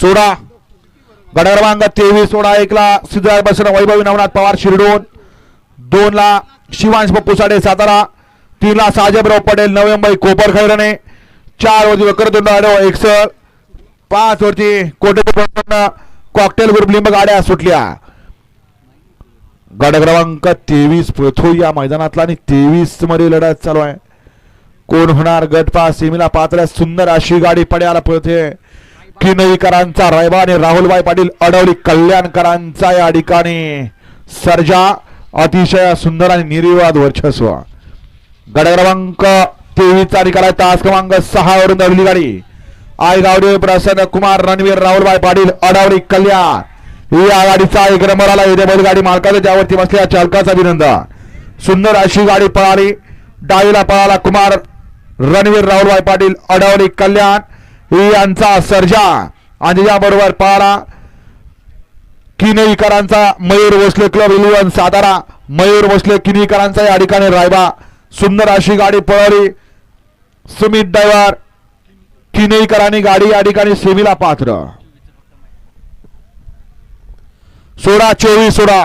सोडा. गड क्रमांक तेवीस सोडा. एकला सिद्धराज बसन वैभवी नवनाथ पवार शिरडोन. दोनला शिवांश पप्पू साडे सातारा. तीनला साजबराव साहेबराव पटेल नवी कोपर खैरणे. चार वरती वक्रतुंड आडव एकसर. पाच वरती कोटे कॉकटेल ग्रुप लिंब गाड्या सुटल्या. गड क्रमांक तेवीस पृथ्वी या मैदानातला आणि तेवीसमध्ये लढत चालू आहे. कोण होणार गट पास सेमीला पात्र सुंदर अशी गाडी पड्याला पळते. किनईकरांचा रायबा आणि राहुलबाई पाटील अडवली कल्याणकरांचा या ठिकाणी. सर्जा अतिशय सुंदर आणि निर्विवाद वर्चस्व. गड क्रमांक तेवीसचा निकाल आहे. तास क्रमांक सहा वरून धावली गाडी. आई गावडे प्रसन्न कुमार रणवीर राहुलबाई पाटील अडवली कल्याण. या गाडीचा एक नंबर आला. येथे बैलगाडी मालकाचा त्यावरती बसलेल्या चालकाचा अभिनंदन. सुंदर अशी गाडी पळाली. डावीला पळाला कुमार रणवीर राहुलबाई पाटील अडवली कल्याण. यांचा सर्जा. आणि याबरोबर पारा. किनईकरांचा मयूर भोसले क्लब इलेव्हन सातारा. मयूर भोसले किनीकरांचा या ठिकाणी रायबा. सुंदर अशी गाडी पळवली सुमित ड्रायव्हर किनईकरांनी गाडी या ठिकाणी सेमीला पात्र. सोळा चोवीस सोळा